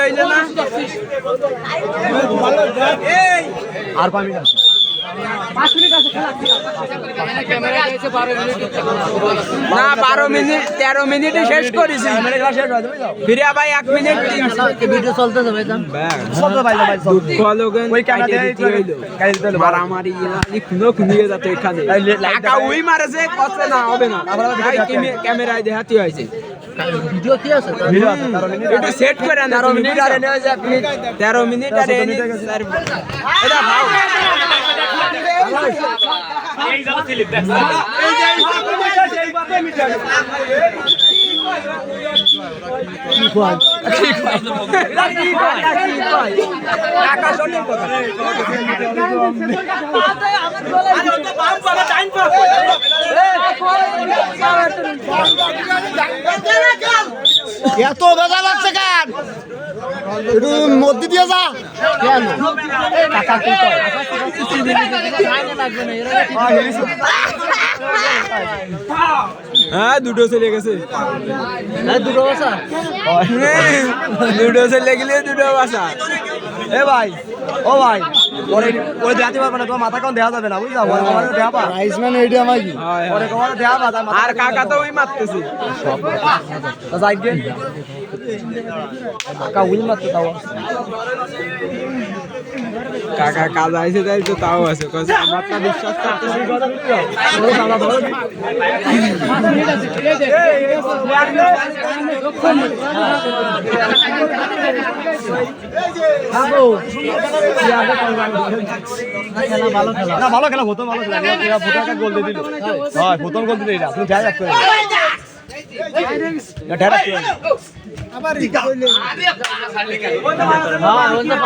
হইল না। আর পাবি না। না বারো মিনিট তেরো মিনিটে শেষ করেছি। ফিরিয়া ভাই এক মিনিট। ভিডিও ক্যামেরা দিয়ে মারামারি খুনো খুনিয়ে যাতে এখানে। টাকা মারেছে কষ্ট না হবে না। ক্যামেরায় দেখাতে হয়েছে ভিডিও কি আছে ভিডিও আছে 13 মিনিট। একটু সেট করে না তেরো মিনিট আর এনে হয়েছে মিনিট। তেরো মিনিট আর চোদ্দ এনে মিনিট হয়ে গেছে। চার- এটা ভাও এত বেজা লাগছে কেন একটু মধ্যে দিয়ে যা হ্যাঁ দুটো চলে গেছে। দুটো বসা দুটো চলে গেলে দুটো বাসা এ ভাই ও ভাই ওরে ওরে দেখাতে পারবে না তোমার মাথা কোন দেখা যাবে না বুঝলা? ওরে তোমার দেখা পা। রাইস ম্যান আমার কি? ওরে হয়। তোমার পা আর কাকা তো ওই মারতেছে। তা যাইগে কাকা উইল মারতে তাও কাকা কাজ আইছে তাই তো তাও আছে কজ আমার তো বিশ্বাস করতেছি না ভালো খেলা প্রথম ভালো খেলা। ফুটাকা গোল দিয়ে দিল। হ্যাঁ প্রথম গোল দিল এটা। তুমি যাই রাখতে না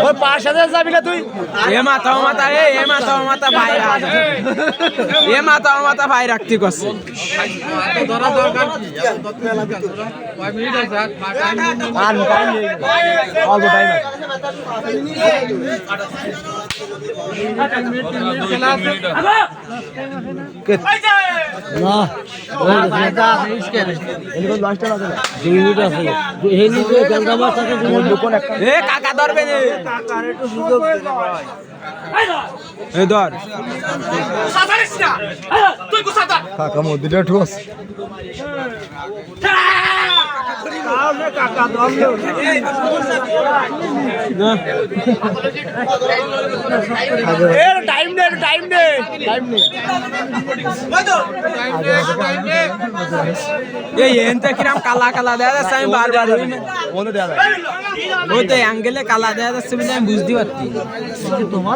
ওই পাঁচ হাজার যাবি না তুই এ মাথা ও মাথা এ এ মাথা ও মাথা ভাই এ মাথা ও মাথা ভাই রাখতে করছে অল্প টাইম না লাস্টটা আছে না দুই আছে। এই নিচে সাথে দুকন একটা এ কাকা ধরবে নে এ ধর। কাকা মধ্যে ঠোস টাইম দে টাইম দে টাইম নেই এই এনতে কিরাম কালা কালা দেয়া যাচ্ছে আমি বারবার ওই না- মনে দেয়া ওই তো অ্যাঙ্গেলে কালা দেয়া যাচ্ছে বলে আমি বুঝতে পারছি তোমার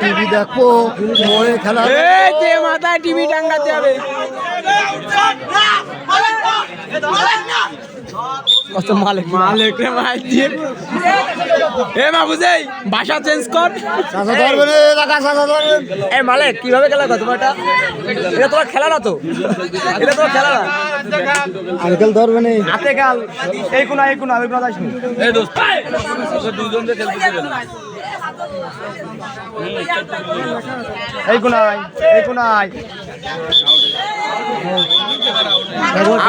টিভি দেখো মোড়ে খেলা এই যে মাথায় টিভি টাঙ্গাতে হবে। কত মালিক মালিক রে মাই দিয়ে এ মা বুঝেই ভাষা চেঞ্জ কর। ধরবে রে চাষা ধরবে। এই মালিক কীভাবে খেলা কত এটা এটা তোমার খেলা না তো? এটা তোমার খেলা না? আঙ্কেল ধরবে নে। হাতে খেল এই কোনা এই কোনা ওই কোনা যাইস নি। এই কোনায় এই কোনায়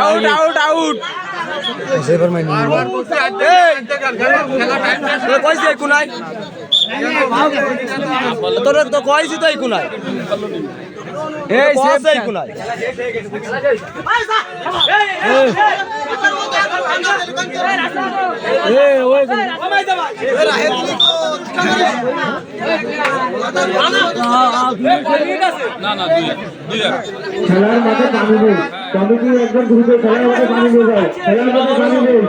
আউট আউট আউট তোরা কইছি এই কোনায় তোর তো কইছি তো এই নাই। এই সে এই কোনায় এ ওই খেলার মাঠে পানি নেই। কমিটি একজন দ্রুত খেলার মাঠে পানি নিয়ে যায়? খেলার মাঠে পানি নেই।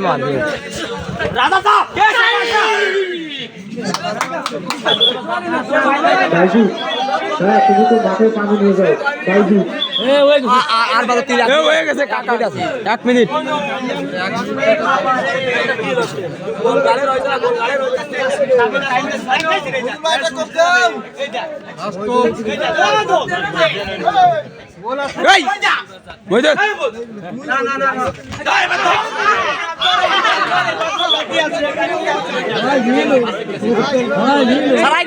মারবে। বাইজু হ্যাঁ তুমি তো মাঠে পানি নিয়ে যাও। বাইজু আর বারো তিন হয়ে গেছে কাকা। এক মিনিট। এই বইদে সারাই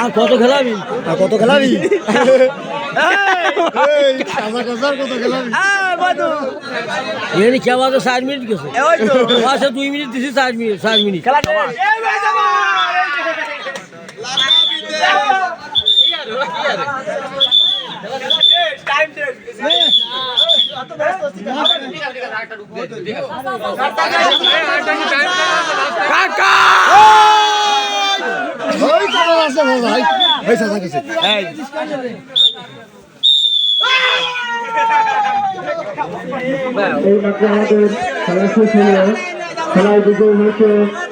আর কত খেলাবি? কত খেলাবি? এখানে খেলা তো ষাট মিনিট গেছে। ওই দুই মিনিট দিছি ষাট মিনিট মিনিট। খেলা এই মাঠে আমাদের খেলা শেষ হলো। খেলায় বিজয় হয়েছে